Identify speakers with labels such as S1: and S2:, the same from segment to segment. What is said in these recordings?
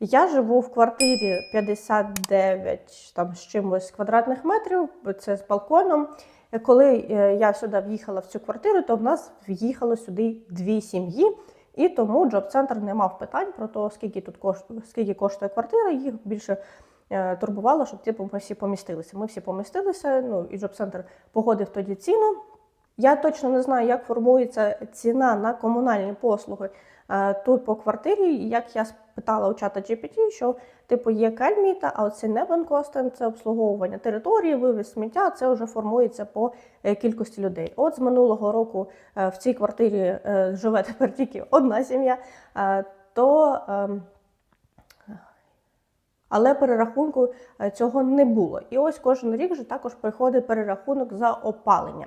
S1: Я живу в квартирі 59 там, з чимось квадратних метрів, це з балконом. Коли е, я сюди в'їхала в цю квартиру, то в нас в'їхало сюди дві сім'ї, і тому джоб-центр не мав питань про те, скільки тут коштує, скільки коштує квартира. Їх більше е, турбувало, щоб типу, ми всі помістилися. Ми всі помістилися, ну і джоб-центр погодив тоді ціну. Я точно не знаю, як формується ціна на комунальні послуги е, тут по квартирі. Як я спитала у чата GPT, що типу є кельміта, а оце не банкостен, це обслуговування території, вивіз сміття, це вже формується по е, кількості людей. От з минулого року е, в цій квартирі живе тепер тільки одна сім'я, то ем, але перерахунку цього не було. І ось кожен рік же також приходить перерахунок за опалення.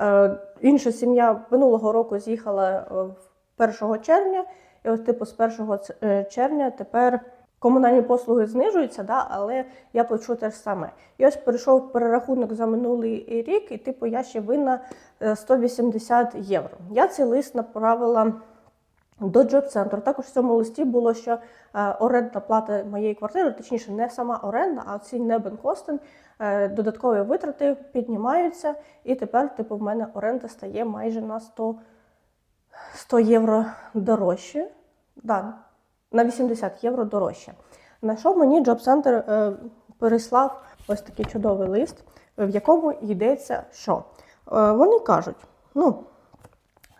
S1: Е, Інша сім'я минулого року з'їхала е, 1 червня, і ось типу з 1 е, червня тепер комунальні послуги знижуються, да, але я плачу те ж саме. І ось прийшов перерахунок за минулий рік, і типу я ще винна е, 180 євро. Я цей лист направила до джоб-центру. Також в цьому листі було, що е, орендна плата моєї квартири, точніше, не сама оренда, а ці небенкостен, е, додаткові витрати піднімаються, і тепер, типу, в мене оренда стає майже на 100, 100 євро дорожче. Да, на 80 євро дорожче. На що мені джоб-центр е, переслав ось такий чудовий лист, в якому йдеться, що вони кажуть, ну.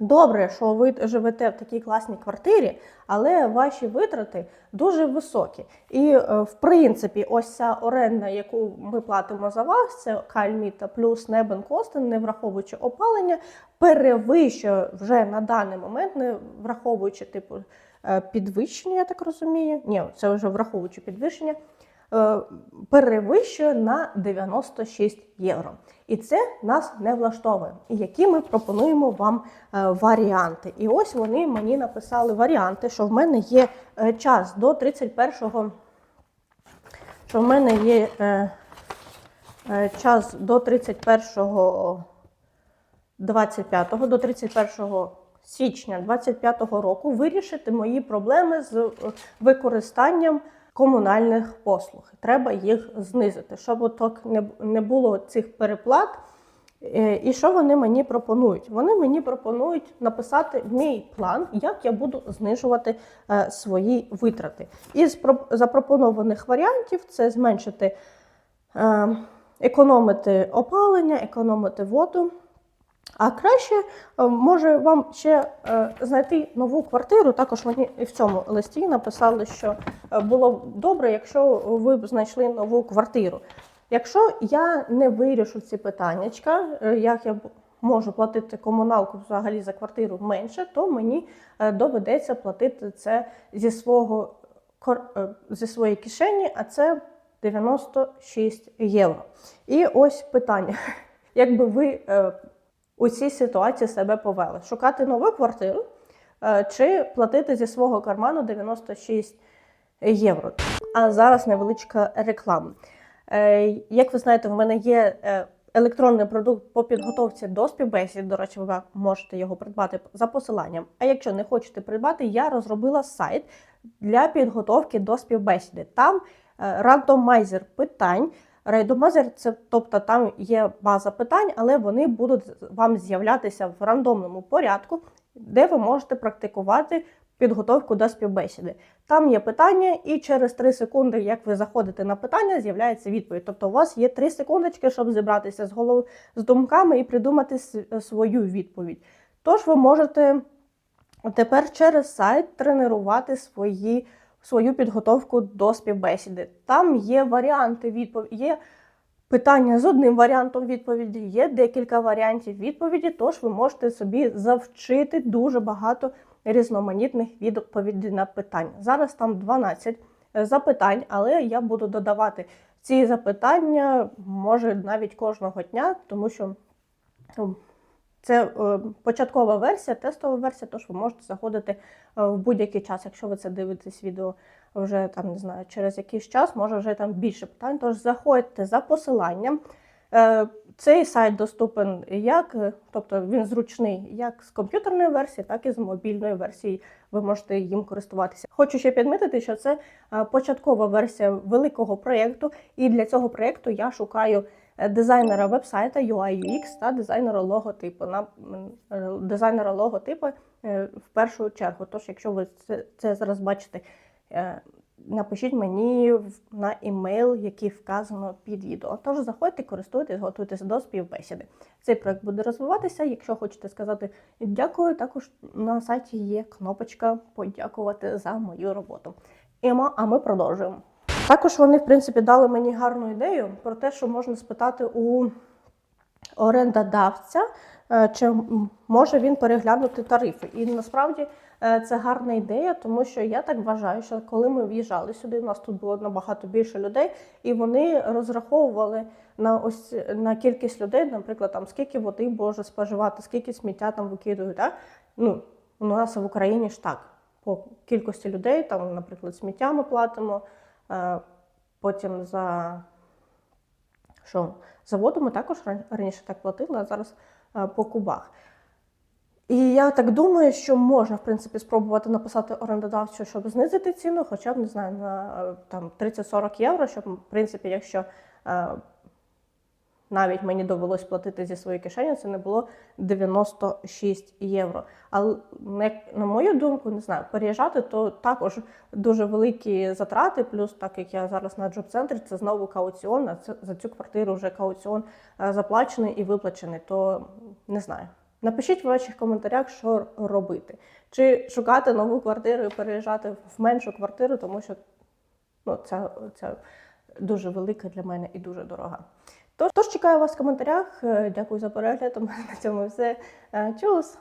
S1: Добре, що ви живете в такій класній квартирі, але ваші витрати дуже високі. І, е, в принципі, ось ця оренда, яку ми платимо за вас, це кальміта плюс небен костен, не враховуючи опалення, перевищує вже на даний момент, не враховуючи типу е, підвищення, я так розумію. Ні, це вже враховуючи підвищення. Е, Перевищує на 96 євро. І це нас не влаштовує. І які ми пропонуємо вам е, варіанти. І ось вони мені написали варіанти, що в мене є е, час до 31-го, що в мене є час до 31-го 25-го, до 31 січня 25-го року вирішити мої проблеми з використанням комунальних послуг. Треба їх знизити, щоб отак не, було цих переплат. Е, І що вони мені пропонують? Вони мені пропонують написати мій план, як я буду знижувати е, свої витрати. Із про- запропонованих варіантів це зменшити, е, економити опалення, економити воду. А краще е, може вам ще е, знайти нову квартиру. Також мені і в цьому листі написали, що е, було б добре, якщо ви б знайшли нову квартиру. Якщо я не вирішу ці питаннячка, е, як я можу платити комуналку взагалі за квартиру менше, то мені доведеться платити це зі свого зі своєї кишені, а це 96 євро. І ось питання: якби ви у цій ситуації себе повели? Шукати нову квартиру е, чи платити зі свого карману 96 євро? А зараз невеличка реклама. Е, Як ви знаєте, в мене є е, електронний продукт по підготовці до співбесід. До речі, ви можете його придбати за посиланням. А якщо не хочете придбати, я розробила сайт для підготовки до співбесіди. Там рандомайзер питань. Рандомайзер це тобто там є база питань, але вони будуть вам з'являтися в рандомному порядку, де ви можете практикувати підготовку до співбесіди. Там є питання, і через 3 секунди, як ви заходите на питання, з'являється відповідь. Тобто у вас є 3 секундочки, щоб зібратися з голов з думками і придумати свою відповідь. Тож ви можете тепер через сайт тренувати свої, свою підготовку до співбесіди. Там є варіанти відповіді, є питання з одним варіантом відповіді, є декілька варіантів відповіді, тож ви можете собі завчити дуже багато різноманітних відповідей на питання. Зараз там 12 запитань, але я буду додавати ці запитання, може навіть кожного дня, тому що ну, це е, початкова версія, тестова версія, тож ви можете заходити е, в будь-який час. Якщо ви це дивитесь відео вже там не знаю, через якийсь час, може вже там більше питань. Тож заходьте за посиланням. Е, Цей сайт доступен як, тобто він зручний як з комп'ютерної версії, так і з мобільної версії. ви можете їм користуватися. Хочу ще підмітити, що це початкова версія великого проєкту, і для цього проєкту я шукаю дизайнера вебсайта UI UX та дизайнера логотипу. На дизайнера логотипу е, в першу чергу. Тож, якщо ви це, це зараз бачите, е, напишіть мені на імейл, який вказано під відео. Тож заходьте, користуйтесь, готуйтесь до співбесіди. Цей проект буде розвиватися. Якщо хочете сказати дякую, також на сайті є кнопочка подякувати за мою роботу. І ма- а ми продовжуємо. Також вони, в принципі, дали мені гарну ідею про те, що можна спитати у орендодавця, е, чи може він переглянути тарифи. І насправді е, це гарна ідея, тому що я так вважаю, що коли ми в'їжджали сюди, у нас тут було набагато більше людей, і вони розраховували на ось на кількість людей, наприклад, там скільки води може споживати, скільки сміття там викидують. Так? Ну, у нас в Україні ж так. По кількості людей, там, наприклад, сміття ми платимо, потім за що за воду ми також раніше так платили, а зараз е, по кубах. І я так думаю, що можна, в принципі, спробувати написати орендодавцю, щоб знизити ціну, хоча б не знаю, на е, там 30-40 євро, щоб, в принципі, якщо е, навіть мені довелось платити зі своєї кишені, це не було 96 євро. Але на, на мою думку, не знаю, переїжджати то також дуже великі затрати. Плюс, так як я зараз на джоб-центрі, це знову кауціон. А це за цю квартиру вже кауціон е, заплачений і виплачений. То не знаю. Напишіть в ваших коментарях, що робити. Чи шукати нову квартиру і переїжджати в меншу квартиру, тому що ну, це, це дуже велика для мене і дуже дорога. Тож, тож чекаю вас в коментарях. Е, Дякую за перегляд. У на цьому все. Е, Чус!